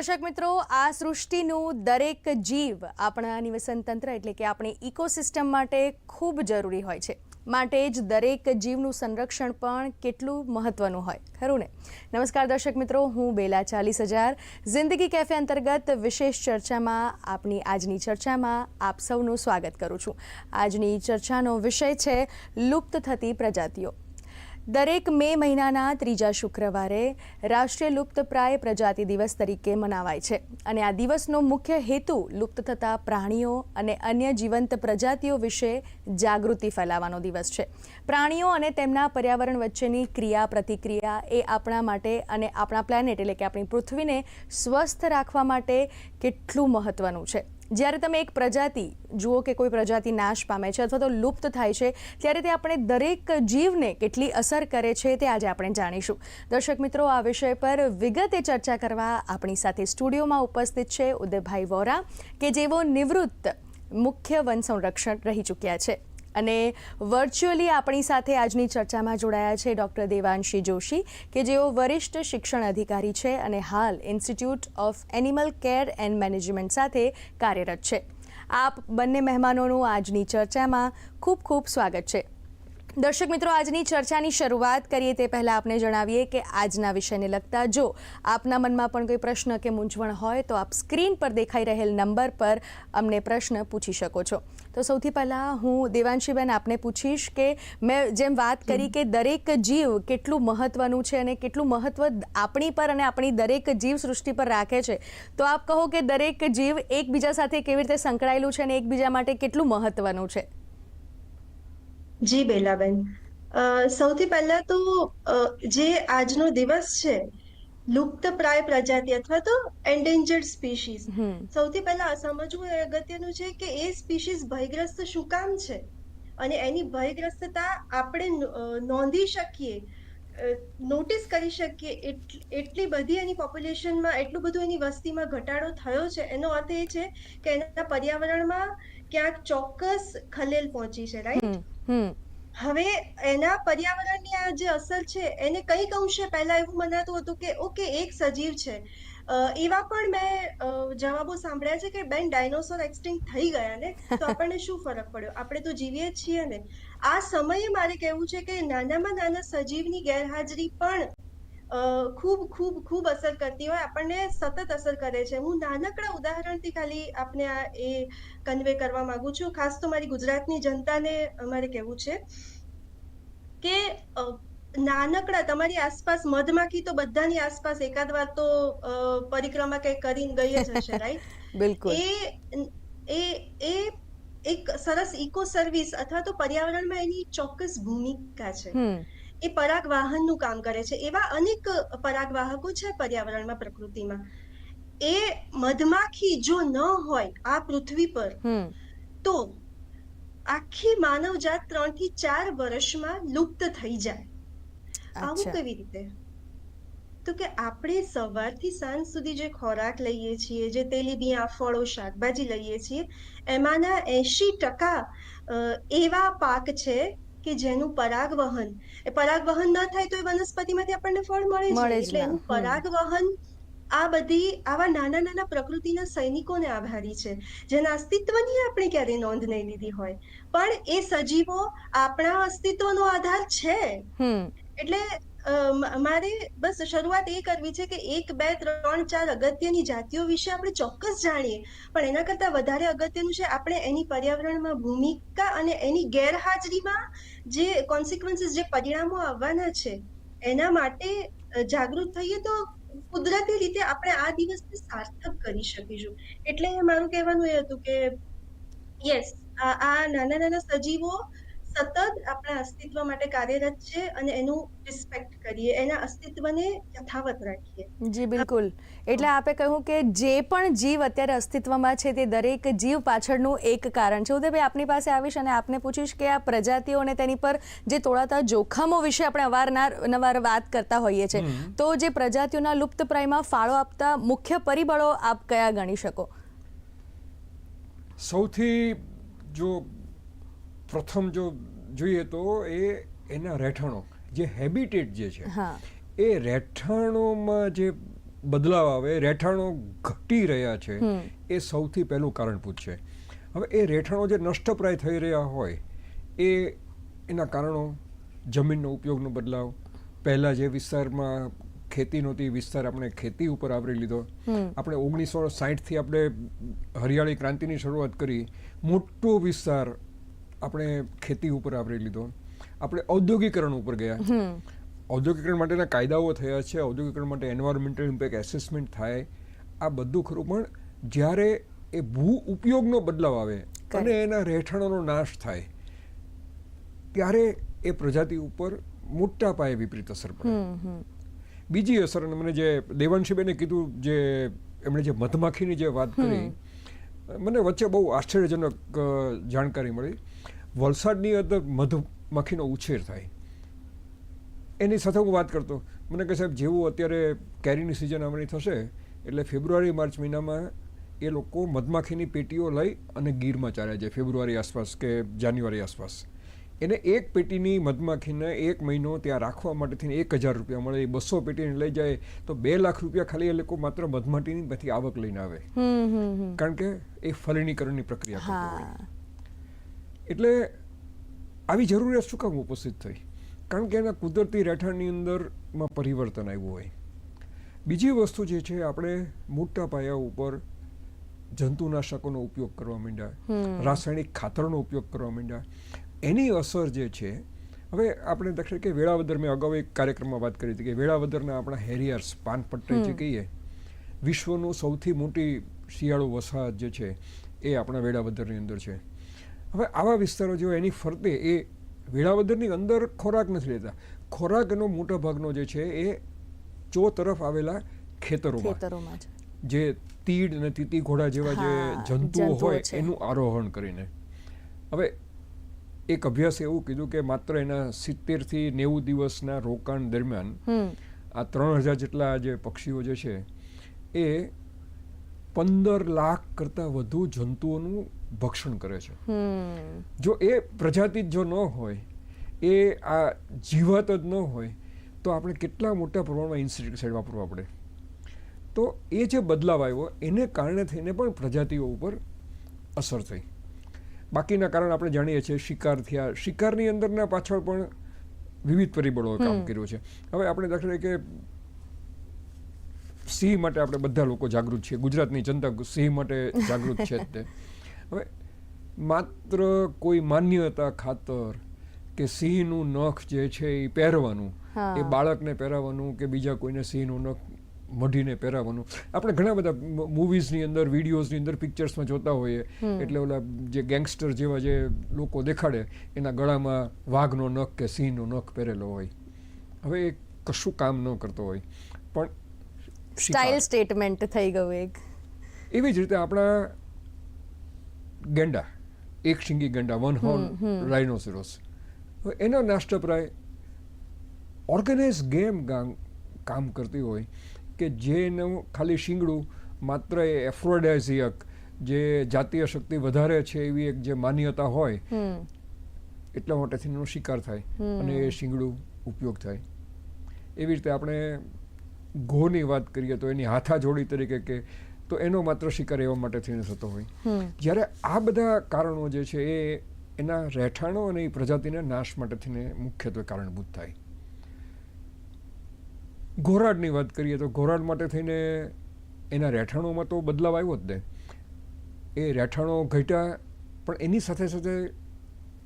દર્શક મિત્રો, આ સૃષ્ટિનું દરેક જીવ આપણા નિવસન તંત્ર એટલે કે આપણી ઇકોસિસ્ટમ માટે ખૂબ જરૂરી હોય છે. માટે જ દરેક જીવનું સંરક્ષણ પણ કેટલું મહત્વનું હોય. ખરું ને? નમસ્કાર દર્શક મિત્રો, હું બેલા ચાલીસ હજાર. જિંદગી કેફે અંતર્ગત વિશેષ ચર્ચામાં આપની આજની ચર્ચામાં આપ સૌનું સ્વાગત કરું છું. આજની ચર્ચાનો વિષય છે, લુપ્ત થતી પ્રજાતિઓ. દરેક મે મહિનાના ત્રીજા શુક્રવારે રાષ્ટ્રીય લુપ્તપ્રાય પ્રજાતિ દિવસ તરીકે મનાવાય છે. અને આ દિવસનો મુખ્ય હેતુ લુપ્ત થતા પ્રાણીઓ અને અન્ય જીવંત પ્રજાતિઓ વિશે જાગૃતિ ફેલાવવાનો દિવસ છે. પ્રાણીઓ અને તેમના પર્યાવરણ વચ્ચેની ક્રિયા પ્રતિક્રિયા એ આપણા માટે અને આપણા પ્લેનેટ એટલે કે આપણી પૃથ્વીને સ્વસ્થ રાખવા માટે કેટલું મહત્ત્વનું છે. જ્યારે તમે એક પ્રજાતિ જુઓ કે કોઈ પ્રજાતિ નાશ પામે છે અથવા તો લુપ્ત થાય છે, ત્યારે તે આપણે દરેક જીવને કેટલી અસર કરે છે તે આજે આપણે જાણીશું. દર્શક મિત્રો, આ વિષય પર વિગતે ચર્ચા કરવા આપણી સાથે સ્ટુડિયોમાં ઉપસ્થિત છે ઉદયભાઈ વોરા, કે જેઓ નિવૃત્ત મુખ્ય વન સંરક્ષણ રહી ચૂક્યા છે. અને વર્ચ્યુઅલી આપણી સાથે આજની ચર્ચામાં જોડાયા છે ડૉક્ટર દેવાંશી જોશી, કે જેઓ વરિષ્ઠ શિક્ષણ અધિકારી છે અને હાલ institute of animal care and management સાથે કાર્યરત છે. આપ બંને મહેમાનોનું આજની ચર્ચામાં ખૂબ ખૂબ સ્વાગત છે. દર્શક મિત્રો, આજની ચર્ચાની શરૂઆત કરીએ તે પહેલાં આપને જણાવીએ કે આજના વિષયને લગતા જો આપના મનમાં પણ કોઈ પ્રશ્ન કે મૂંઝવણ હોય તો આપ સ્ક્રીન પર દેખાઈ રહેલ નંબર પર અમને પ્રશ્ન પૂછી શકો છો. તો સૌથી પહેલાં હું દેવાંશીબેન આપને પૂછીશ કે મેં જેમ વાત કરી કે દરેક જીવ કેટલું મહત્વનું છે અને કેટલું મહત્વ આપણી પર અને આપણી દરેક જીવ સૃષ્ટિ પર રાખે છે. તો આપ કહો કે દરેક જીવ એકબીજા સાથે કેવી રીતે સંકળાયેલું છે અને એકબીજા માટે કેટલું મહત્વનું છે? જી બેલાબેન. સૌથી પહેલા તો જે આજનો દિવસ છે લુપ્તપ્રાય પ્રજાતિ અથવા તો એન્ડેન્જર્ડ સ્પીશીઝ સૌથી પહેલા સમજવું એ અગત્યનું છે કે એ સ્પીશીઝ ભયગ્રસ્ત શું કામ છે? અને એની ભયગ્રસ્તતા આપણે નોંધી શકીએ નોટિસ કરી શકીએ એટલી બધી એની પોપ્યુલેશનમાં એટલું બધું એની વસ્તીમાં ઘટાડો થયો છે. એનો અર્થ એ છે કે એના પર્યાવરણમાં ક્યાંક ચોક્કસ ખલેલ પહોંચી છે રાઈટ હવે એના પર્યાવરણની આ જે અસર છે, એને કઈ અંશે પહેલા એવું મનાતું હતું કે, ઓકે, એક સજીવ છે. એવા પણ મેં જવાબો સાંભળ્યા છે કે, બેન, ડાયનોસોર એક્સટિંક્ટ થઈ ગયા ને, તો આપણને શું ફરક પડ્યો? આપણે તો જીવીએ છીએ ને. આ સમયે મારે કહેવું છે કે, નાનામાં નાના સજીવની ગેરહાજરી પણ ખૂબ ખૂબ ખૂબ અસર કરતી હોય આપણને સતત અસર કરે છે. હું નાનકડા ઉદાહરણથી ખાલી આપને આ એ કન્વે કરવા માંગુ છું. ખાસ તો મારી ગુજરાતની જનતાને મારે કહેવું છે કે નાનકડા તમારી આસપાસ મધમાખી તો બધાની આસપાસ એકાદ વાર તો પરિક્રમા કઈ કરીને ગઈ જ હશે રાઈટ બિલકુલ. એ એ એ એક સરસ ઇકો સર્વિસ અથવા તો પર્યાવરણમાં એની ચોક્કસ ભૂમિકા છે. એ પરાગવાહનનું કામ કરે છે. એવા અનેક પરાગવાહકો છે પર્યાવરણમાં પ્રકૃતિમાં. એ મધમાખી જો ન હોય આ પૃથ્વી પર તો આખી માનવજાત ત્રણથી ચાર વર્ષમાં લુપ્ત થઈ જાય. આવું કેવી રીતે? તો કે આપણે સવારથી સાંજ સુધી જે ખોરાક લઈએ છીએ જે તેલીબિયાં ફળો શાકભાજી લઈએ છીએ એમાંના એંશી ટકા એવા પાક છે કે જેનું પરાગવહન એ પરાગવહન ન થાય તો એ વનસ્પતિમાંથી આપણને ફળ મળે. જ એટલે એનું પરાગવહન આ બધી આવા નાના નાના પ્રકૃતિના સૈનિકોને આભારી છે. જેના અસ્તિત્વની આપણે ક્યારેય નોંધ નહીં લીધી હોય. પણ એ સજીવો આપણા અસ્તિત્વનો આધાર છે. એટલે મારે બસ શરૂઆત એ કરવી છે કે એક, બે, ત્રણ, ચાર અગત્યની જાતિઓ વિશે આપણે ચોક્કસ જાણીએ. પણ એના કરતાં વધારે અગત્યનું છે આપણે એની પર્યાવરણમાં ભૂમિકા અને એની ગેરહાજરીમાં જે કોન્સિક્વન્સીસ જે પરિણામો આવવાના છે, એના માટે જાગૃત થઈએ તો કુદરતી રીતે આપણે આ દિવસને સાર્થક કરી શકીશું. એટલે મારું કહેવાનું એ હતું કે યસ આ નાના નાના સજીવો સતત આપણા અસ્તિત્વ માટે કાર્યરત છે અને એનું રિસ્પેક્ટ કરીએ એના અસ્તિત્વને યથાવત રાખીએ. જી બિલકુલ. એટલે આપે કહ્યું કે જે પણ જીવ અત્યારે અસ્તિત્વમાં છે તે દરેક જીવ પાછળનું એક કારણ છે. ઉદયભાઈ આપની પાસે આવીશ અને આપને પૂછીશ કે આ પ્રજાતિઓ અને તેની પર જે તોળાતા જોખમો વિશે આપણે અવારનાર નવાર વાત કરતા હોઈએ છીએ. તો જે પ્રજાતિઓના લુપ્તપ્રાયમાં ફાળો આપતા મુખ્ય પરિબળો આપ કયા ગણી શકો? સૌથી જો પ્રથમ જો જોઈએ તો એ એના રહેઠાણો જે હેબિટેટ જે છે એ રહેઠાણોમાં જે બદલાવ આવે રહેઠાણો ઘટી રહ્યા છે એ સૌથી પહેલું કારણભૂત છે. હવે એ રહેઠાણો જે નષ્ટપ્રાય થઈ રહ્યા હોય એ એના કારણો જમીનનો ઉપયોગનો બદલાવ પહેલાં જે વિસ્તારમાં ખેતી નહોતી વિસ્તાર આપણે ખેતી ઉપર આવરી લીધો. આપણે ઓગણીસો સાહીઠથી આપણે હરિયાળી ક્રાંતિની શરૂઆત કરી. મોટો વિસ્તાર આપણે ખેતી ઉપર આવરી લીધો. આપણે ઔદ્યોગિકરણ ઉપર ગયા. ઔદ્યોગિકરણ માટેના કાયદાઓ થયા છે ઔદ્યોગિકરણ માટે એન્વાયરમેન્ટલ ઇમ્પેક્ટ એસેસમેન્ટ થાય. આ બધું ખરું પણ જ્યારે એ ભૂ ઉપયોગનો બદલાવ આવે અને એના રહેઠાણોનો નાશ થાય ત્યારે એ પ્રજાતિ ઉપર મોટા પાયે વિપરીત અસર પડે. બીજી અસર મને જે દેવાંશીબેને કીધું જે એમણે જે મધમાખીની જે વાત કરી મને વચ્ચે બહુ આશ્ચર્યજનક જાણકારી મળી. વલસાડની અંદર મધમાખીનો ઉછેર થાય. એની સાથે હું વાત કરતો. મને કહે, સાહેબ, જેવું અત્યારે કેરીની સિઝન આવવાની થશે, એટલે ફેબ્રુઆરી, માર્ચ મહિનામાં એ લોકો મધમાખીની પેટીઓ લઈ અને ગીરમાં ચાલ્યા જાય, ફેબ્રુઆરી આસપાસ કે જાન્યુઆરી આસપાસ. એને એક પેટીની મધમાખીને એક મહિનો ત્યાં રાખવા માટે થઈને એક હજાર રૂપિયા મળે એ બસો પેટીને લઈ જાય તો બે લાખ રૂપિયા ખાલી એ લોકો માત્ર મધમાટીની પછી આવક લઈને આવે. કારણ કે એ ફલણીકરણની પ્રક્રિયા એટલે આવી જરૂરિયાત શું કામ ઉપસ્થિત થઈ? કારણ કે એના કુદરતી રહેઠાણની અંદરમાં પરિવર્તન આવ્યું હોય. બીજી વસ્તુ જે છે આપણે મોટા પાયા ઉપર જંતુનાશકોનો ઉપયોગ કરવા માંડ્યા રાસાયણિક ખાતરનો ઉપયોગ કરવા માંડ્યા. એની અસર જે છે હવે આપણે દક્ષિણ કે વેળાવદર મેં અગાઉ એક કાર્યક્રમમાં વાત કરી હતી કે વેળાવદરના આપણા હેરિયર્સ પાનપટ્ટી જે કહીએ વિશ્વનું સૌથી મોટી શિયાળુ વસાહત જે છે એ આપણા વેળાવદરની અંદર છે. હવે આવા વિસ્તારો જો એની ફરતે એ વેળાવદરની અંદર ખોરાક નથી લેતા. ખોરાકનો મોટો ભાગનો જે છે એ ચો તરફ આવેલા ખેતરોમાં. જે. તીડ અને તીતી ઘોડા જેવા જે જંતુઓ હોય એનું આરોહણ કરીને. હવે એક અભ્યાસે એવું કીધું કે માત્ર એના સિત્તેરથી નેવું દિવસના રોકાણ દરમિયાન આ ત્રણ હજાર જેટલા જે પક્ષીઓ જે છે એ પંદર લાખ કરતાં વધુ જંતુઓનું ભક્ષણ કરે છે. હમ. જો એ પ્રજાતિ જ જો ન હોય એ આ જીવાત જ ન હોય તો આપણે કેટલા મોટા પ્રમાણમાં ઇન્સેક્ટિસાઇડ વાપરવા પડે? તો એ જે બદલાવ આવ્યો એને કારણે થઈને પણ પ્રજાતિઓ ઉપર અસર થઈ. બાકીના કારણ આપણે જાણીએ છીએ શિકાર થયા. શિકારની અંદરના પાછળ પણ વિવિધ પરિબળોએ કામ કર્યું છે. હવે આપણે દાખલા તરીકે સિંહ માટે આપણે બધા લોકો જાગૃત છીએ. ગુજરાતની જનતા સિંહ માટે જાગૃત છે તે. હવે માત્ર કોઈ માન્યતા ખાતર કે સિંહનું નખ જે છે એ પહેરવાનું એ બાળકને પહેરાવવાનું કે બીજા કોઈને સિંહનું નખ મઢીને પહેરાવવાનું. આપણે ઘણા બધા મૂવીઝની અંદર વિડીયોઝની અંદર પિક્ચર્સમાં જોતા હોઈએ. એટલે ઓલા જે ગેંગસ્ટર જેવા જે લોકો દેખાડે એના ગળામાં વાઘનો નખ કે સિંહનો નખ પહેરેલો હોય. હવે એ કશું કામ ન કરતો હોય. પણ સ્ટાઇલ સ્ટેટમેન્ટ થઈ ગયું એક. એવી જ રીતે આપણા ગેંડા એક શિંગી ગેંડા વન હોર્ન રાઇનોસેરોસ એનો નાષ્ટપ્રાય ઓર્ગેનાઇઝ ગેમ કામ કરતી હોય. કે જેનું ખાલી શિંગડું માત્ર એ એફ્રોડાઇઝિયક જે જાતીય શક્તિ વધારે છે એવી એક જે માન્યતા હોય એટલા માટેથી એનો શિકાર થાય અને એ શિંગડું ઉપયોગ થાય. એવી રીતે આપણે ઘોની વાત કરીએ તો એની હાથાજોડી તરીકે કે તો એનો માત્ર શિકાર એવા માટે થઈને થતો હોય. જ્યારે આ બધા કારણો જે છે એ એના રહેઠાણો અને એ પ્રજાતિના નાશ માટે થઈને મુખ્યત્વે કારણભૂત થાય. ઘોરાડની વાત કરીએ તો ઘોરાડ માટે થઈને એના રહેઠાણોમાં તો બદલાવ આવ્યો જ ને. એ રહેઠાણો ઘટ્યા પણ એની સાથે સાથે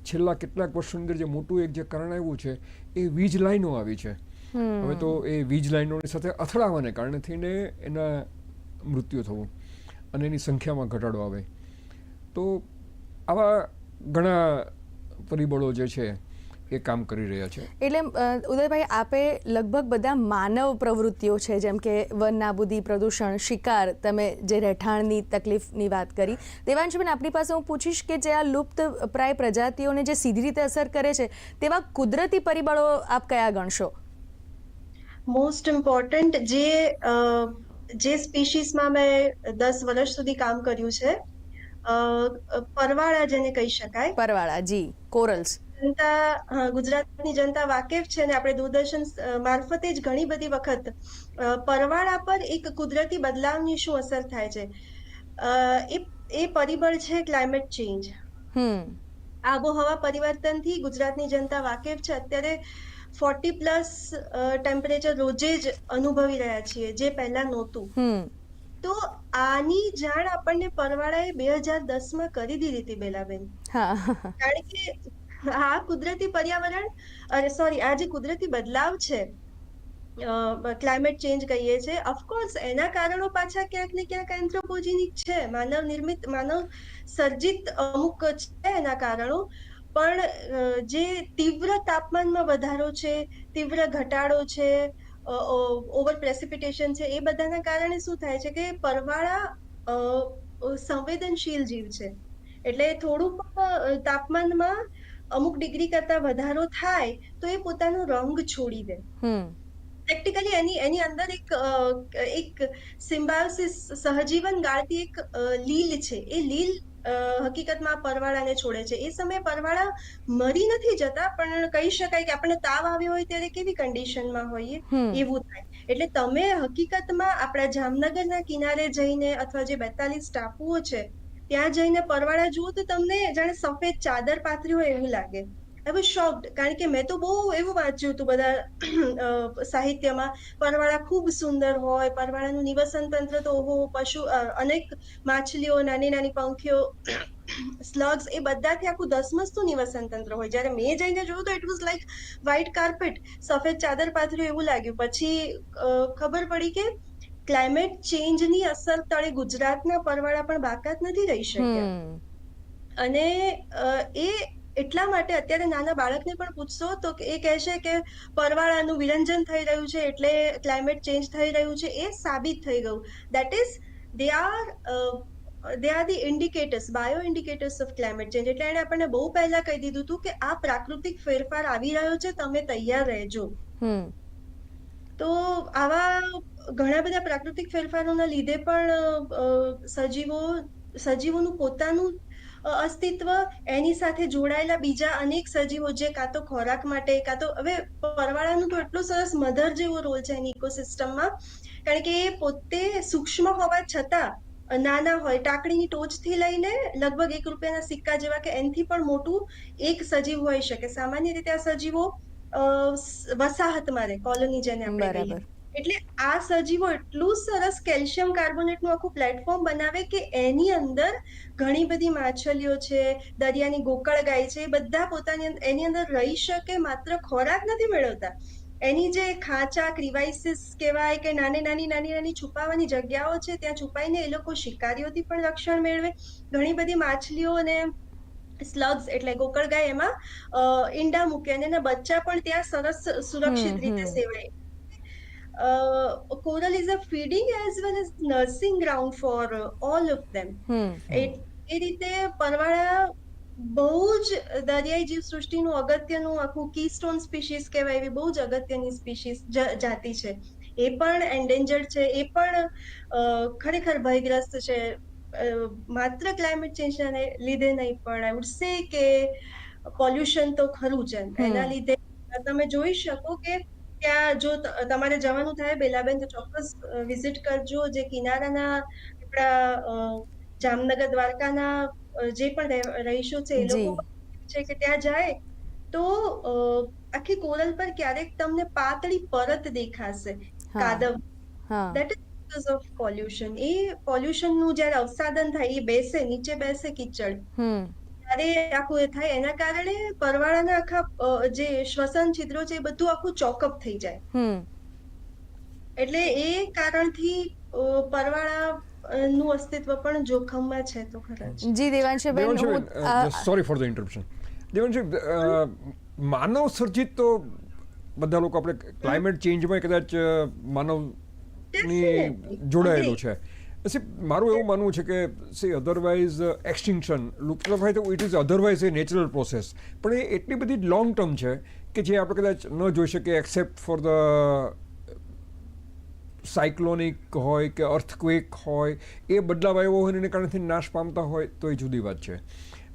છેલ્લા કેટલાક વર્ષોની અંદર જે મોટું એક જે કારણ આવ્યું છે એ વીજ લાઈનો આવી છે. હવે તો એ વીજ લાઈનોની સાથે અથડાવાને કારણે થઈને એના મૃત્યુ થવું અને એની સંખ્યામાં ઘટાડો આવે. તો આવા ઘણા પરિબળો જે છે એ કામ કરી રહ્યા છે. એટલે ઉદયભાઈ આપે લગભગ બધા માનવ પ્રવૃત્તિઓ છે જેમ કે વન નાબૂદી પ્રદૂષણ શિકાર તમે જે રહેઠાણની તકલીફની વાત કરી. દેવાંશબેન આપણી પાસે હું પૂછીશ કે જે આ લુપ્ત પ્રાય પ્રજાતિઓને જે સીધી રીતે અસર કરે છે તેવા કુદરતી પરિબળો આપ કયા ગણશો? મોસ્ટ ઇમ્પોર્ટન્ટ જે જે સ્પીશીસમાં મેં દસ વર્ષ સુધી કામ કર્યું છે પરવાળા જેને કહી શકાય. પરવાળા જી કોરલ્સ. જનતા ગુજરાતની જનતા વાકેફ છે ને આપણે દૂરદર્શન મારફતે જ ઘણી બધી વખત પરવાળા પર એક કુદરતી બદલાવની શું અસર થાય છે? એ એ પરિબળ છે ક્લાઇમેટ ચેન્જ. આબોહવા પરિવર્તનથી ગુજરાતની જનતા વાકેફ છે. અત્યારે ફોર્ટી પ્લસ ટેમ્પરેચર રોજે જ અનુભવી રહ્યા છીએ જે પહેલા નહોતું. હમ. તો આની જાણ આપણને પરવાળાએ બે હજાર દસમાં કરી દીધી હતી બેલાબેન. કારણ કે આ કુદરતી પર્યાવરણ અરે સોરી આ જે કુદરતી બદલાવ છે ક્લાઇમેટ ચેન્જ કહીએ છીએ ઓફકોર્સ એના કારણો પાછા ક્યાંક ને ક્યાંક એન્થ્રોપોજીનિક છે, માનવ નિર્મિત, માનવ સર્જિત અમુક છે એના કારણો, પણ જે તીવ્ર તાપમાનમાં વધારો છે, તીવ્ર ઘટાડો છે ઓવર પ્રેસિપિટેશન છે, એ બધાના કારણે શું થાય છે કે પરવાળા સંવેદનશીલ જીવ છે. એટલે થોડું પણ તાપમાનમાં અમુક ડિગ્રી કરતા વધારો થાય તો એ પોતાનો રંગ છોડી દે. પ્રેક્ટિકલી એની એની અંદર એક એક સિમ્બાયોસિસ સહજીવન ગાળતી એક લીલ છે. એ લીલ હકીકતમાં પરવાળાને છોડે છે. એ સમયે પરવાળા મરી નથી જતા પણ કહી શકાય કે આપણને તાવ આવ્યો હોય ત્યારે કેવી કન્ડિશનમાં હોઈએ એવું થાય. એટલે તમે હકીકતમાં આપણા જામનગરના કિનારે જઈને અથવા જે બેતાલીસ ટાપુઓ છે ત્યાં જઈને પરવાળા જુઓ તો તમને જાણે સફેદ ચાદર પાથરી હોય એવું લાગે. આઈ વોઝ શોક્ડ કારણ કે મેં તો બહુ એવું વાંચ્યું હતું બધા સાહિત્યમાં, પરવાળા ખૂબ સુંદર હોય, પરવાળાનું નિવસન તંત્ર તો ઓહો, પશુ અનેક માછલીઓ, નાની નાની પંખીઓ સ્લગ્સ એ બધાથી આખું ધસમસતું નિવસન તંત્ર હોય. જ્યારે મેં જઈને જોયું તો it was like white carpet સફેદ ચાદર પાથર્યું એવું લાગ્યું. પછી ખબર પડી કે ક્લાઇમેટ ચેન્જની અસર તળે ગુજરાતના પરવાળા પણ બાકાત નથી રહી શક્યા. અને એ એટલા માટે અત્યારે નાના બાળકને પણ પૂછશો તો એ કહેશે કે પરવાળાનું વિરંજન થઈ રહ્યું છે એટલે ક્લાઇમેટ ચેન્જ થઈ રહ્યું છે એ સાબિત થઈ ગયું. That is they are they are the indicators bio indicators of climate change એટલે એણે આપણને બહુ પહેલા કહી દીધું હતું કે આ પ્રાકૃતિક ફેરફાર આવી રહ્યો છે તમે તૈયાર રહેજો. હમ. તો આવા ઘણા બધા પ્રાકૃતિક ફેરફારોના લીધે પણ સજીવો સજીવોનું પોતાનું અસ્તિત્વ એની સાથે જોડાયેલા બીજા અનેક સજીવો જે કાં તો ખોરાક માટે કાં તો હવે પરવાળાનું તો એટલો સરસ મધર જેવો રોલ છે એની ઇકોસિસ્ટમમાં કારણ કે એ પોતે સૂક્ષ્મ હોવા છતાં નાના હોય ટાકડીની ટોચથી લઈને લગભગ એક રૂપિયાના સિક્કા જેવા કે એનથી પણ મોટું એક સજીવ હોઈ શકે. સામાન્ય રીતે આ સજીવો વસાહતમાં રહે કોલોની જેને આપણે કહીએ. બરાબર એટલે આ સજીવો એટલું સરસ કેલ્શિયમ કાર્બોનેટનું આખું પ્લેટફોર્મ બનાવે કે એની અંદર ઘણી બધી માછલીઓ છે દરિયાની ગોકળગાય છે એ બધા પોતાની એની અંદર રહી શકે માત્ર ખોરાક નથી મેળવતા. એની જે ખાંચા ક્રિવાઇસિસ કહેવાય કે નાની નાની નાની નાની છુપાવાની જગ્યાઓ છે ત્યાં છુપાઈને એ લોકો શિકારીઓથી પણ રક્ષણ મેળવે. ઘણી બધી માછલીઓ અને સ્લગ્સ એટલે ગોકળગાય એમાં ઈંડા મૂકે અને એના બચ્ચા પણ ત્યાં સરસ સુરક્ષિત રીતે હમ. સેવાય coral is a feeding as well as nursing ground for all of them them. એ એ રીતે પરવાળા બહુ જ દરિયાઈ જીવ સૃષ્ટિનું અગત્યનું આખું કીસ્ટોન સ્પીશીસ કહેવાય એવી બહુ જ અગત્યની સ્પીસીસ જાતિ છે. એ પણ એન્ડેન્જર્ડ છે. એ પણ ખરેખર ભયગ્રસ્ત છે. માત્ર ક્લાઇમેટ ચેન્જના લીધે નહીં પણ આઈ વુડ સે કે પોલ્યુશન તો ખરું છે એના લીધે તમે જોઈ શકો કે ત્યાં જો તમારે જવાનું થાય બેલાબેન તો ચોક્કસ વિઝિટ કરજો. જે કિનારાના આપણા જામનગર દ્વારકાના જે પણ રહીશો છે એ લોકો છે કે ત્યાં જાય તો આખી કોરલ પર ક્યારેક તમને પાતળી પરત દેખાશે. કાદવ. That is because of pollution એ પોલ્યુશનનું જ્યારે અવસાદન થાય એ બેસે નીચે બેસે કીચડ. ત્યારે આખું એ થાય. એના કારણે પરવાળાના આખા જે શ્વસન છિદ્રો છે એ બધું આખું ચોકઅપ થઈ જાય. એટલે એ કારણથી પરવાળા નું અસ્તિત્વ પણ જોખમમાં છે તો ખરા જી દેવાંશીબેન sorry for the interruption Devanshi માનવ સર્જિત તો બધા લોકો આપણે ક્લાઇમેટ ચેન્જમાં કદાચ માનવની જોડાયેલું છે. પછી મારું એવું માનવું છે કે સી અધરવાઇઝ એક્સટિંક્શન લુપ્તફાય તો it is otherwise a natural process પણ એ એટલી બધી લોંગ ટર્મ છે કે જે આપણે કદાચ ન જોઈ શકીએ એક્સેપ્ટ ફોર ધ સાયક્લોનિક હોય કે અર્થક્વેક હોય એ બદલાવ આવ્યો હોય એને કારણેથી નાશ પામતા હોય તો એ જુદી વાત છે.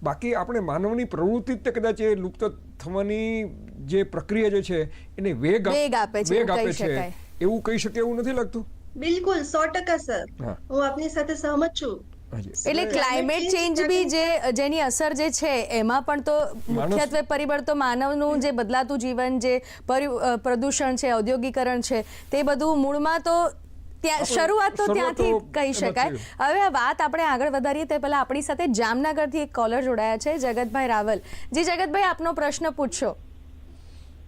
બાકી આપણે માનવની પ્રવૃત્તિ જ કદાચ એ લુપ્ત થવાની જે પ્રક્રિયા જે છે એને વેગ વેગ આપે છે એવું કહી શકે એવું નથી લાગતું? બિલકુલ સો ટકા સર. હું. આપની સાથે સહમત છું. એટલે ક્લાઇમેટ ચેન્જ બી જે જેની અસર જે છે એમાં પણ તો મુખ્યત્વે પરિબળ તો માનવનું જે બદલાતું જીવન જે પર્યુ- પ્રદૂષણ છે ઔદ્યોગિકરણ છે તે બધું મૂળમાં તો ત્યાં શરૂઆત તો ત્યાંથી કહી શકાય. હવે આ વાત આપણે આગળ વધારીએ તે પહેલાં આપણી સાથે જામનગરથી એક કોલર જોડાયા છે જગતભાઈ રાવલ. જી જગતભાઈ આપનો પ્રશ્ન પૂછશો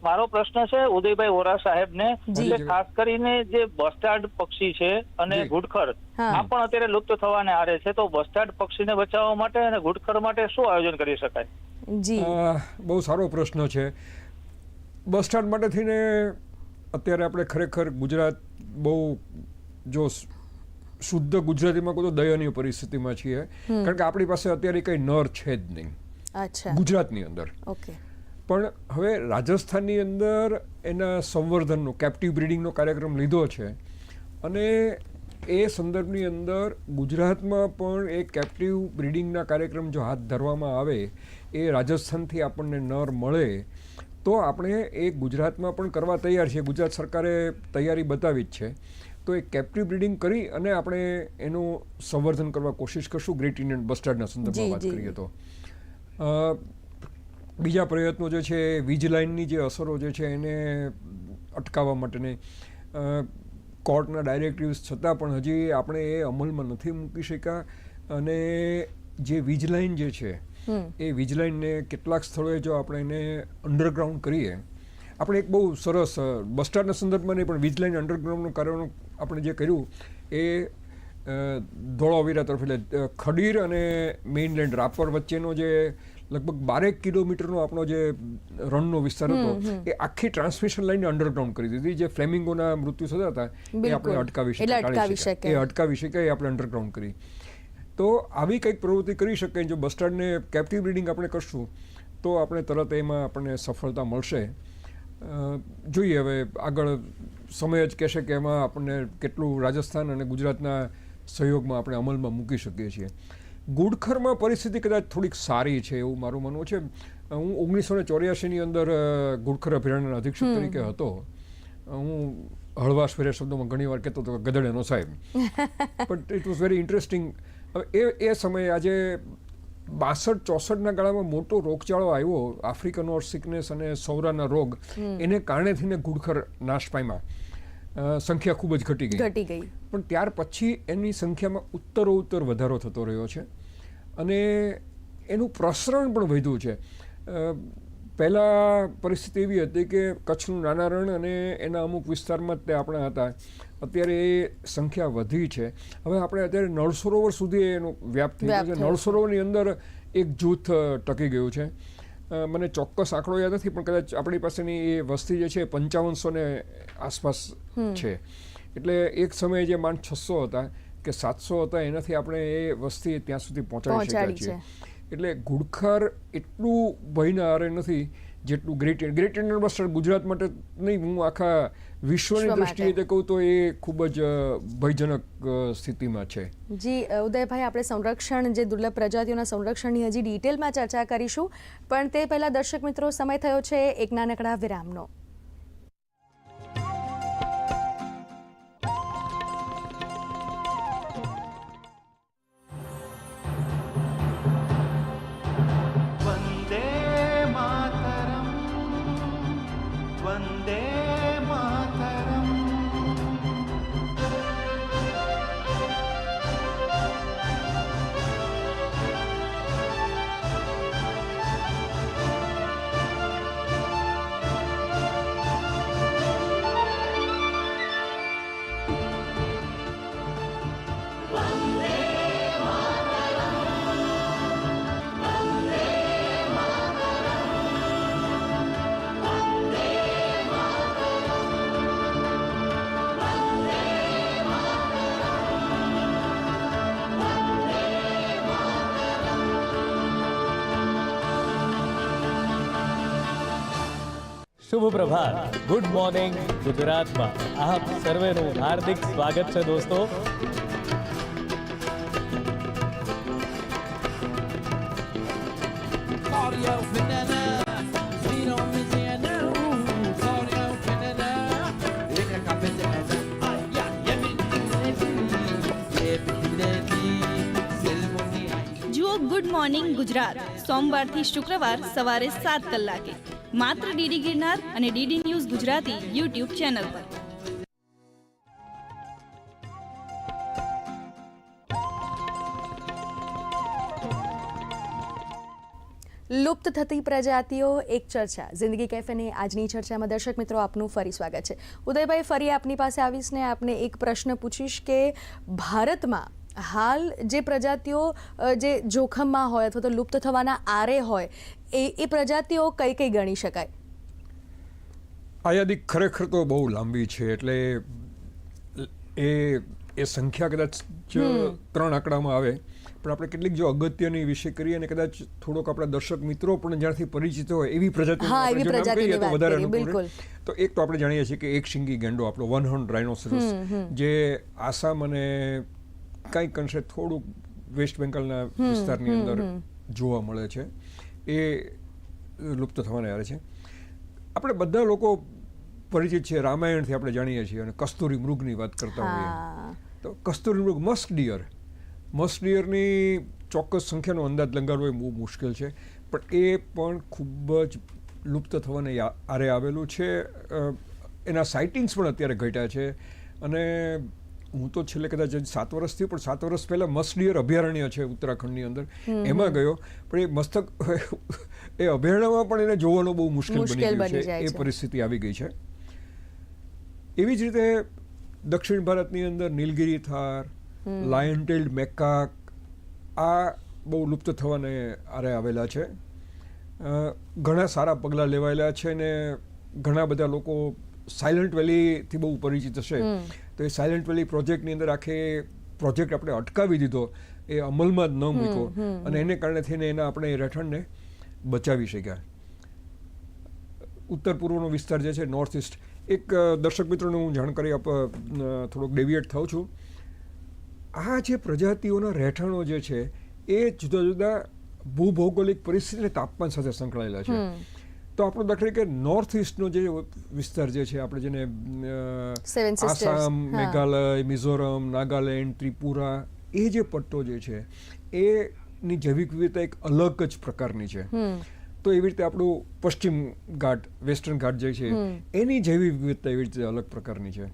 મારો પ્રશ્ન છે ઉદયભાઈ વોરા સાહેબને. એટલે ખાસ કરીને જે બસ્ટાર્ડ પક્ષી છે અને. ઘુડખર આ પણ અત્યારે લુપ્ત થવાને આરે છે. તો બસ્ટાર્ડ પક્ષીને બચાવવા માટે અને ઘુડખર માટે શું આયોજન કરી શકાય? જી. બહુ સારો પ્રશ્ન છે. બસ્ટાર્ડ માટે થઈને અત્યારે આપણે ખરેખર ગુજરાત બહુ જો શુદ્ધ ગુજરાતીમાં કહું તો દયનીય પરિસ્થિતિમાં છીએ. કારણ કે આપણી પાસે અત્યારે કંઈ નર છે જ નહીં. ગુજરાતની અંદર. ઓકે. પણ હવે રાજસ્થાનની અંદર એના સંવર્ધનનો કેપ્ટિવ બ્રીડિંગનો કાર્યક્રમ લીધો છે. અને એ સંદર્ભની અંદર ગુજરાતમાં પણ એ કેપ્ટિવ બ્રીડિંગના કાર્યક્રમ જો હાથ ધરવામાં આવે એ રાજસ્થાનથી આપણને નર મળે તો આપણે એ ગુજરાતમાં પણ કરવા તૈયાર છીએ. ગુજરાત સરકારે તૈયારી બતાવી જ છે. તો એ કેપ્ટિવ બ્રીડિંગ કરી અને આપણે એનું સંવર્ધન કરવા કોશિશ કરશું. ગ્રેટ ઇન્ડિયન બસ્ટાર્ડના સંદર્ભમાં વાત કરીએ તો. બીજા પ્રયત્નો જે છે વીજ લાઇનની જે અસરો જે છે એને અટકાવવા માટેની કોર્ટના ડાયરેક્ટિવ્સ છતાં પણ હજી આપણે એ અમલમાં નથી મૂકી શક્યા. અને જે વીજ લાઇન જે છે એ વીજ લાઇનને કેટલાક સ્થળોએ જો આપણે એને અંડરગ્રાઉન્ડ કરીએ આપણે એક બહુ સરસ બસ સ્ટાન્ડના સંદર્ભમાં નહીં પણ વીજ લાઇન અંડરગ્રાઉન્ડનું કાર્યનું આપણે જે કર્યું એ ધોળાવીરા તરફ એટલે ખડીર અને મેઇનલેન્ડ રાપર વચ્ચેનો જે લગભગ બારેક કિલોમીટરનો આપણો જે રણનો વિસ્તાર હતો એ આખી ટ્રાન્સમિશન લાઈન અંડરગ્રાઉન્ડ કરી દીધી. જે ફ્લેમિંગોના મૃત્યુ થતા હતા એ આપણે અટકાવી શકીએ. એ અટકાવી શકીએ એ આપણે અંડરગ્રાઉન્ડ કરી. તો આવી કંઈક પ્રવૃત્તિ કરી શકીએ જો બસ્ટાર્ડને કેપ્ટિવ બ્રીડિંગ આપણે કરશું તો આપણે તરત એમાં આપણને સફળતા મળશે. જોઈએ હવે આગળ સમય જ કહેશે કે એમાં આપણને કેટલું રાજસ્થાન અને ગુજરાતના સહયોગમાં આપણે અમલમાં મૂકી શકીએ છીએ. ગુડખરમાં પરિસ્થિતિ કદાચ થોડીક સારી છે એવું મારું માનવું છે. હું ઓગણીસો ને ચોર્યાસીની અંદર ગુડખર અભયારણ્યના અધિક્ષક તરીકે હતો. હું હળવાશ ફેરે શબ્દોમાં ઘણી વાર કહેતો હતો ગધેડાનો સાહેબ. But it was very interesting હવે એ એ સમયે આજે બાસઠ ચોસઠના ગાળામાં મોટો રોગચાળો આવ્યો. આફ્રિકન ઓર સિકનેસ અને સૌરાના રોગ. એને કારણે થઈને ગુડખર નાશ પામ્યા. સંખ્યા ખૂબ જ ઘટી ગઈ. ઘટી ગઈ. પણ ત્યાર પછી એની સંખ્યામાં ઉત્તરોત્તર વધારો થતો રહ્યો છે. અને એનું પ્રસરણ પણ વધ્યું છે. પહેલાં પરિસ્થિતિ એવી હતી કે કચ્છનું નાના રણ અને એના અમુક વિસ્તારમાં જ તે આપણા હતા. અત્યારે એ સંખ્યા વધી છે. હવે આપણે અત્યારે નળ સરોવર સુધી એનો વ્યાપ થઈ ગયો છે. નળ. સરોવરની અંદર એક જૂથ ટકી ગયું છે. મને ચોક્કસ આંકડો યાદ નથી પણ કદાચ આપણી પાસેની એ વસ્તી જે છે પંચાવનસો ને આસપાસ છે. એટલે એક સમયે જે માંડ છસો હતા કે સાતસો હતા એનાથી આપણે એ વસ્તી ત્યાં સુધી પહોંચાડી શક્યા છીએ. એટલે ઘુડખર એટલું ભયના આરે નથી જેટલું great great Indian bustard Gujarat માટે નહીં હું આખા વિશ્વની વિશ્વ દ્રષ્ટિએ. તે કહું તો એ ખૂબ જ ભયજનક સ્થિતિમાં છે. જી ઉદયભાઈ આપણે સંરક્ષણ જે દુર્લભ પ્રજાતિઓના સંરક્ષણની હજી ડિટેલમાં ચર્ચા કરીશું. પણ તે પહેલા દર્શક મિત્રો સમય થયો છે એક નાનકડા વિરામનો. શુભ પ્રભાત ગુડ મોર્નિંગ ગુજરાતમાં આપ સર્વેનું હાર્દિક સ્વાગત છે દોસ્તો Claudio Pineda, Zeno Miziano, Claudio Pineda, Liga Capitana, ay, ya, ya, mi, જુઓ ગુડ મોર્નિંગ ગુજરાત સોમવારથી શુક્રવાર સવારે સાત કલાકે માત્ર ડીડી ગિરનાર અને DD news Gujarati YouTube channel પર. લુપ્ત થતી પ્રજાતિઓ, એક ચર્ચા. જિંદગી કેફેની આજની ચર્ચામાં દર્શક મિત્રો, આપનું ફરી સ્વાગત છે. ઉદયભાઈ, ફરી આપની પાસે આવીશ ને આપને એક પ્રશ્ન પૂછીશ કે ભારતમાં હાલ જે પ્રજાતિઓ જે જોખમમાં હોય અથવા તો લુપ્ત થવાના આરે હોય એ એ પ્રજાતિઓ કઈ કઈ ગણી શકાય? આ યાદી ખરેખર તો બહુ લાંબી છે એટલે એ એ સંખ્યા કદાચ ત્રણ આંકડામાં આવે. પણ આપણે કેટલીક જો અગત્યની વિશે કરીએ અને કદાચ થોડોક આપણા દર્શક મિત્રો પણ જ્યાંથી પરિચિત હોય એવી પ્રજાતિ વધારે. તો એક તો આપણે જાણીએ છીએ કે એક શિંગી ગેંડો આપણો વન હોર્ન રાઇનોસરસ જે આસામ અને કંઈક અંશે થોડુંક વેસ્ટ બેંગાલના વિસ્તારની અંદર જોવા મળે છે. એ લુપ્ત થવાને આરે છે. આપણે બધા લોકો પરિચિત છે રામાયણથી આપણે જાણીએ છીએ અને કસ્તુરી મૃગની વાત કરતા હોઈએ. તો કસ્તુરી મૃગ મસ્ક ડિયર મસ્ક ડિયરની ચોક્કસ સંખ્યાનો અંદાજ લંગાડવો એ બહુ મુશ્કેલ છે. પણ એ પણ ખૂબ જ લુપ્ત થવાને આરે આવેલું છે. એના સાઇટિંગ્સ પણ અત્યારે ઘટ્યા છે. અને હું તો છેલ્લે કદાચ સાત વર્ષથી પણ સાત વર્ષ પહેલાં મસ્ડિયર અભયારણ્ય છે ઉત્તરાખંડની અંદર. એમાં ગયો પણ એ મસ્તક એ અભયારણ્યમાં પણ એને જોવાનું બહુ મુશ્કેલ બની ગયું છે. એ પરિસ્થિતિ આવી ગઈ છે. એવી જ રીતે દક્ષિણ ભારતની અંદર નીલગિરી થાર લાયન ટેલ્ડ મેકાક આ બહુ લુપ્ત થવાને આરે આવેલા છે. ઘણા સારા પગલાં લેવાયેલા છે ને ઘણા બધા લોકો સાયલન્ટ વેલીથી બહુ પરિચિત હશે. તો એ સાયલન્ટ વેલી પ્રોજેક્ટની અંદર આખે પ્રોજેક્ટ આપણે અટકાવી દીધો એ અમલમાં જ ન મૂક્યો. અને એને કારણે થઈને એના આપણે રહેઠાણને બચાવી શક્યા. ઉત્તર પૂર્વનો વિસ્તાર જે છે નોર્થ ઇસ્ટ એક દર્શક મિત્રોને હું જાણકારી આપ થોડોક ડેવિએટ થાઉં છું. આ જે પ્રજાતિઓના રહેઠાણો જે છે એ જુદા જુદા ભૂભૌગોલિક પરિસ્થિતિ અને તાપમાન સાથે સંકળાયેલા છે. તો આપણો દાખલા કે નોર્થ ઇસ્ટનો જે વિસ્તાર જે છે આપણે જેને આસામ મેઘાલય મિઝોરમ નાગાલેન્ડ ત્રિપુરા એ જે પટ્ટો જે છે એની જૈવિક વિવિધતા એક અલગ જ પ્રકારની છે. તો એવી રીતે આપણું પશ્ચિમ ઘાટ વેસ્ટર્ન ઘાટ જે છે એની જૈવિક વિવિધતા એવી રીતે અલગ પ્રકારની છે.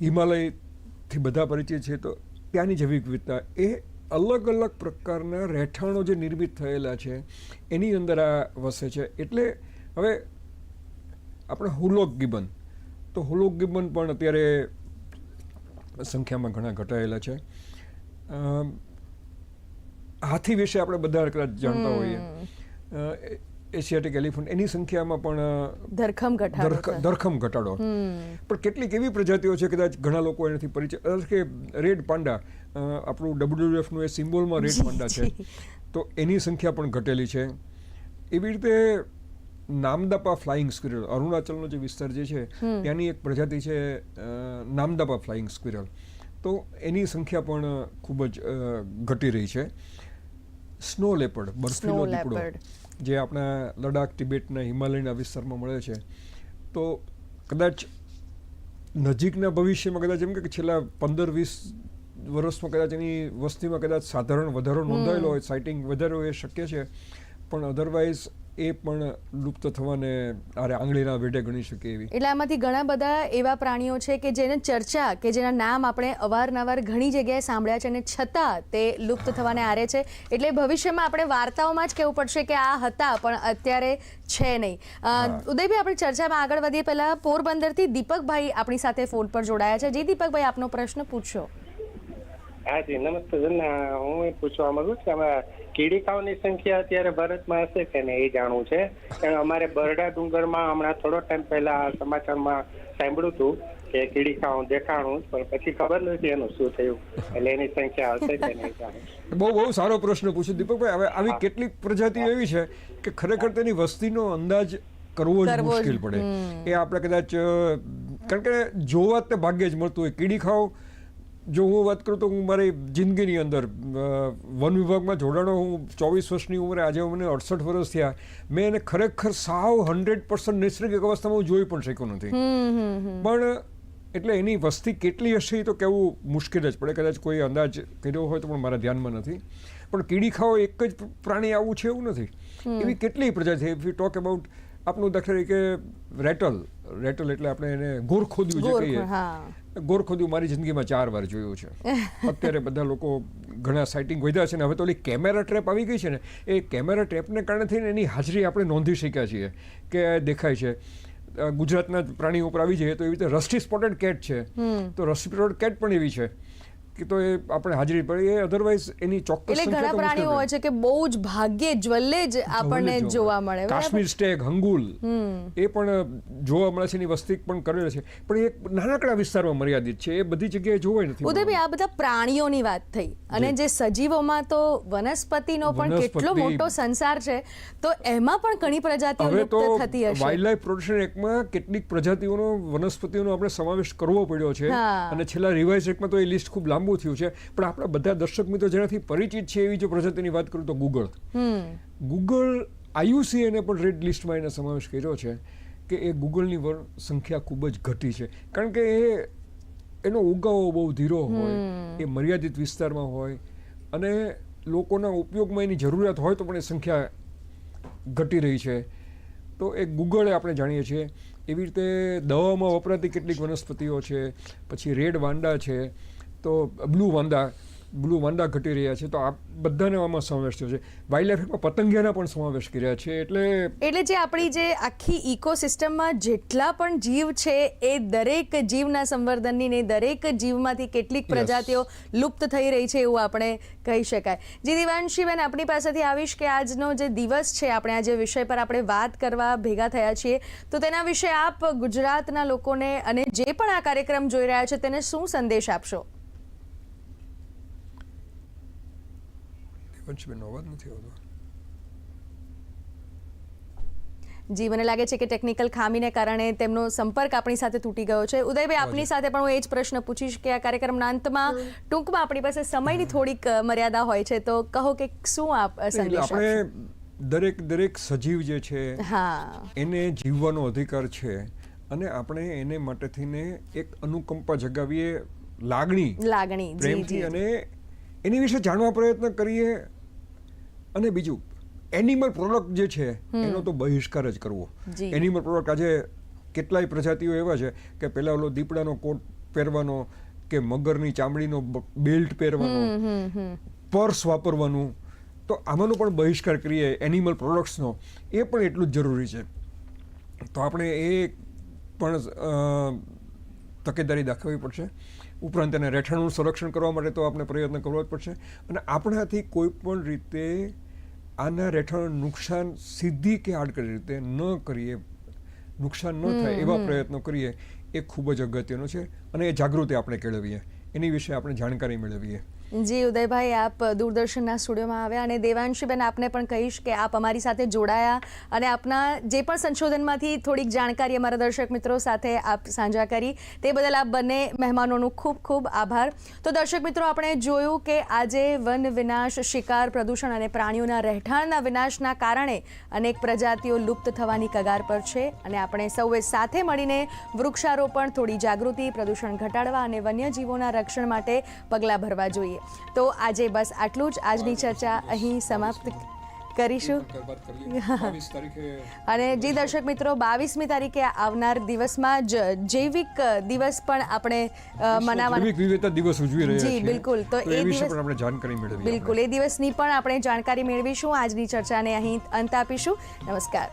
હિમાલયથી બધા પરિચિત છે તો ત્યાંની જૈવિક વિવિધતા એ અલગ અલગ પ્રકારના રહેઠાણો જે નિર્મિત થયેલા છે એની અંદર આ વસે છે. એટલે હવે આપણે હુલોક ગિબન. તો હુલોક ગિબન પણ અત્યારે સંખ્યામાં ઘણા ઘટાયેલા છે. હાથી વિશે આપણે બધા કદાચ જાણતા હોઈએ. એશિયાટિક એલિફન્ટ એની સંખ્યામાં પણ ધરખમ ઘટાડો ધરખમ ઘટાડો. પણ કેટલીક એવી પ્રજાતિઓ છે કદાચ ઘણા લોકો એનાથી પરિચય કે રેડ પાંડા આપણું ડબલ્યુએફનું એ સિમ્બોલમાં રેડ પાંડા છે. તો એની સંખ્યા પણ ઘટેલી છે. એવી રીતે નામદાપા ફ્લાઇંગ સ્ક્વિરલ અરુણાચલનો જે વિસ્તાર જે છે ત્યાંની એક પ્રજાતિ છે નામદાપા ફ્લાઇંગ સ્ક્વિરલ. તો એની સંખ્યા પણ ખૂબ જ ઘટી રહી છે. સ્નો લેપર્ડ Snow દીપડો. જે આપણા લડાખ તિબેટના હિમાલયના વિસ્તારમાં મળે છે. તો કદાચ નજીકના ભવિષ્યમાં કદાચ એમ કે છેલ્લા પંદર વીસ વર્ષમાં કદાચ એની વસ્તીમાં કદાચ સાધારણ વધારો નોંધાયેલો હોય સાઇટિંગ વધારે હોય એ શક્ય છે. પણ અધરવાઇઝ એ પણ લુપ્ત થવાને આરે આંગળીના વેઢે ગણી શકે એવી. એટલે આમાંથી ઘણા બધા એવા પ્રાણીઓ છે કે જેને ચર્ચા કે જેના નામ આપણે અવારનવાર ઘણી જગ્યાએ સાંભળ્યા છે અને છતાં તે લુપ્ત થવાને આરે છે. એટલે ભવિષ્યમાં આપણે વાર્તાઓમાં જ કહેવું પડશે કે આ હતા પણ અત્યારે છે નહીં. ઉદયભાઈ આપણે ચર્ચામાં આગળ વધીએ. પહેલાં પોરબંદરથી દીપકભાઈ આપણી સાથે ફોન પર જોડાયા છે. જે દીપકભાઈ આપનો પ્રશ્ન પૂછો. હા જી નમસ્તે જન હું એ પૂછવા માંગુ છું કે અમે કીડીકાઓની સંખ્યા અત્યારે ભારતમાં હશે કે નહીં એ જાણવું છે? કારણ અમારે બરડા ડુંગરમાં હમણાં થોડો ટાઈમ પહેલા સમાચારમાં સાંભળ્યું હતું કે કીડીકાઓ દેખાણું પણ પછી ખબર નથી એનું શું થયું એટલે એની સંખ્યા હશે કે નહીં જાણું બહુ બહુ સારો પ્રશ્ન પૂછ્યો દીપકભાઈ. હવે આવી કેટલીક પ્રજાતિઓ એવી છે કે ખરેખર તેની વસ્તીનો અંદાજ કરવો જ મુશ્કેલ પડે. એ આપણે કદાચ કારણ કે જોવા જ તે ભાગ્યે જ મળતું હોય. કીડી ખાવ જો હું વાત કરું તો હું મારી જિંદગીની અંદર વન વિભાગમાં જોડાણો હું ચોવીસ વર્ષની ઉંમરે આજે મને અડસઠ વર્ષ થયા. મેં એને ખરેખર સાવ હંડ્રેડ પર્સન્ટ નૈસર્ગિક અવસ્થામાં હું જોઈ પણ શક્યો નથી. પણ એટલે એની વસ્તી કેટલી હશે એ તો કહેવું મુશ્કેલ જ પડે. કદાચ કોઈ અંદાજ કર્યો હોય તો પણ મારા ધ્યાનમાં નથી. પણ કીડી ખાઓ એક જ પ્રાણી આવું છે એવું નથી. એવી કેટલી પ્રજાતિ ઇફ યુ ટોક અબાઉટ આપણું દાખલા તરીકે રેટલ. રેટલ એટલે આપણે એને ગોરખોદ્યું જે કહીએ. હા. ગોરખોદ્યું મારી જિંદગીમાં ચાર વાર જોયું છે. અત્યારે બધા લોકો ઘણા સાઇટિંગ વધ્યા છે ને હવે તો ઓલી કેમેરા ટ્રેપ આવી ગઈ છે ને એ કેમેરા ટ્રેપને કારણે થઈને એની હાજરી આપણે નોંધી શક્યા છીએ કે દેખાય છે. ગુજરાતના પ્રાણીઓ ઉપર આવી જઈએ તો એવી રીતે રસ્ટી સ્પોટેડ કેટ છે. તો રસ્ટી સ્પોટેડ કેટ પણ એવી છે. કે તો એ આપણે હાજરી પડે. એ અધરવાઇઝ એની ચોક્કસ એટલે ઘણા પ્રાણીઓ હોય છે. કે બહુ જ ભાગ્યે જ્વલ્લે જ આપણને જોવા મળે? કાશ્મીર સ્ટેગ હંગુલ એ પણ જોવા મળે છે એની વસ્તી પણ કરેલ છે. પણ એ એક નાનકડા વિસ્તારમાં મર્યાદિત છે. એ બધી જગ્યાએ જોવાય નથી. ઉદયભાઈ આ બધા પ્રાણીઓની વાત થઈ. અને જે. સજીવોમાં તો વનસ્પતિનો પણ કેટલો મોટો સંસાર છે તો એમાં પણ ઘણી પ્રજાતિઓ લુપ્ત થતી હશે. વાઇલ્ડ પ્રોટેક્શન એક્ટમાં કેટલીક પ્રજાતિઓનો વનસ્પતિઓનો આપણે સમાવેશ કરવો પડ્યો છે. અને છેલ્લા રિવાઇઝ એક્ટમાં તો એ લિસ્ટ ખૂબ લાંબુ થયું છે. પણ આપણા બધા દર્શક મિત્રો જેનાથી પરિચિત છે એવી જો પ્રજાતિની વાત કરું તો ગૂગલ ગૂગલ આયુસી એને પણ રેડ લિસ્ટમાં એનો સમાવેશ કર્યો છે કે એ ગૂગલની વર સંખ્યા ખૂબ જ ઘટી છે. કારણ કે એ એનો ઉગાવો બહુ ધીરો હોય એ મર્યાદિત વિસ્તારમાં હોય અને લોકોના ઉપયોગમાં એની જરૂરિયાત હોય તો પણ એ સંખ્યા ઘટી રહી છે. તો એ ગૂગળે આપણે જાણીએ છીએ. એવી રીતે દવામાં વપરાતી કેટલીક વનસ્પતિઓ છે પછી રેડ વાંડા છે તો બ્લુ વાંદા બ્લુ વાંદા ઘટી રહ્યા છે. તો આ બધાને આમાં સમાવેશ થયો છે. વાઇલ્ડ લાઈફમાં પતંગિયાના પણ સમાવેશ કર્યા છે. એટલે એટલે જે આપણી જે આખી ઇકોસિસ્ટમમાં જેટલા પણ જીવ છે એ દરેક જીવના સંવર્ધનની ને દરેક જીવમાંથી કેટલીક પ્રજાતિઓ લુપ્ત થઈ રહી છે એવું આપણે કહી શકાય. જી દિવાંશીબેન આપણી પાસેથી આવીશ કે આજનો જે દિવસ છે આપણે આ જે વિષય પર આપણે વાત કરવા ભેગા થયા છીએ. તો તેના વિશે આપ ગુજરાતના લોકોને અને જે પણ આ કાર્યક્રમ જોઈ રહ્યા છે તેને શું સંદેશ આપશો? વંશબેનનો અવાજ નથી આવતો. જી મને લાગે છે કે ટેકનિકલ ખામીને કારણે તેમનો સંપર્ક આપણી સાથે તૂટી ગયો છે. ઉદયભાઈ આપની સાથે પણ હું એ જ પ્રશ્ન પૂછીશ કે આ કાર્યક્રમના અંતમાં ટૂંકમાં આપણી પાસે સમયની થોડીક મર્યાદા હોય છે. તો કહો કે શું આપ સંદેશ આપણે દરેક દરેક સજીવ જે છે હા. એને જીવવાનો અધિકાર છે અને આપણે એને માટેથીને એક અનુકંપા જગાવીએ લાગણી લાગણી. જી પ્રેમથી અને એની વિશે જાણવા પ્રયત્ન કરીએ. અને બીજું એનિમલ પ્રોડક્ટ જે છે એનો તો બહિષ્કાર જ કરવો. એનિમલ પ્રોડક્ટ આજે કેટલાય પ્રજાતિઓ એવા છે કે પેલા ઓલો દીપડાનો કોટ પહેરવાનો કે મગરની ચામડીનો બેલ્ટ પહેરવાનો પર્સ વાપરવાનું. તો આમાંનો પણ બહિષ્કાર કરીએ એનિમલ પ્રોડક્ટ્સનો એ પણ એટલું જ જરૂરી છે. તો આપણે એ પણ તકેદારી દાખવવી પડશે. ઉપરાંત એને રહેઠાણનું સંરક્ષણ કરવા માટે તો આપણે પ્રયત્ન કરવો જ પડશે. અને આપણાથી કોઈ પણ રીતે આના રહેઠાણ નુકસાન સીધી કે આડકડી રીતે ન કરીએ નુકસાન ન થાય એવા પ્રયત્નો કરીએ એ ખૂબ જ અગત્યનો છે. અને એ જાગૃતિ આપણે કેળવીએ. એની વિશે આપણે જાણકારી મેળવીએ. જી, ઉદયભાઈ, આપ દૂરદર્શનના સ્ટુડિયોમાં આવ્યા અને દેવાંશીબેન, આપને પણ કહીશ કે આપ અમારી સાથે જોડાયા અને આપના જે પણ સંશોધનમાંથી થોડીક જાણકારી અમારા દર્શક મિત્રો સાથે આપ સાંજા કરી, તે બદલ આપ બંને મહેમાનોનું ખૂબ ખૂબ આભાર. તો દર્શક મિત્રો, આપણે જોયું કે આજે વન વિનાશ શિકાર, પ્રદૂષણ અને પ્રાણીઓના રહેઠાણના વિનાશના કારણે અનેક પ્રજાતિઓ લુપ્ત થવાની કગાર પર છે અને આપણે સૌએ સાથે મળીને વૃક્ષારોપણ, થોડી જાગૃતિ, પ્રદૂષણ ઘટાડવા અને વન્યજીવોના રક્ષણ માટે પગલાં ભરવા જોઈએ. તો આજે બસ આટલું જ. આજની ચર્ચા અહીં સમાપ્ત કરીશું. અને જી દર્શક મિત્રો બાવીસમી તારીખે આવનાર દિવસમાં જ જૈવિક દિવસ પણ આપણે મનાવવાનો. વિવિધતા દિવસ ઉજવી રહ્યા જી, બિલકુલ. તો એ દિવસ- આપણે જાણકારી મેળવીએ બિલકુલ. એ દિવસની પણ આપણે જાણકારી મેળવીશું. આજની ચર્ચાને અહીં અંત આપીશું. નમસ્કાર.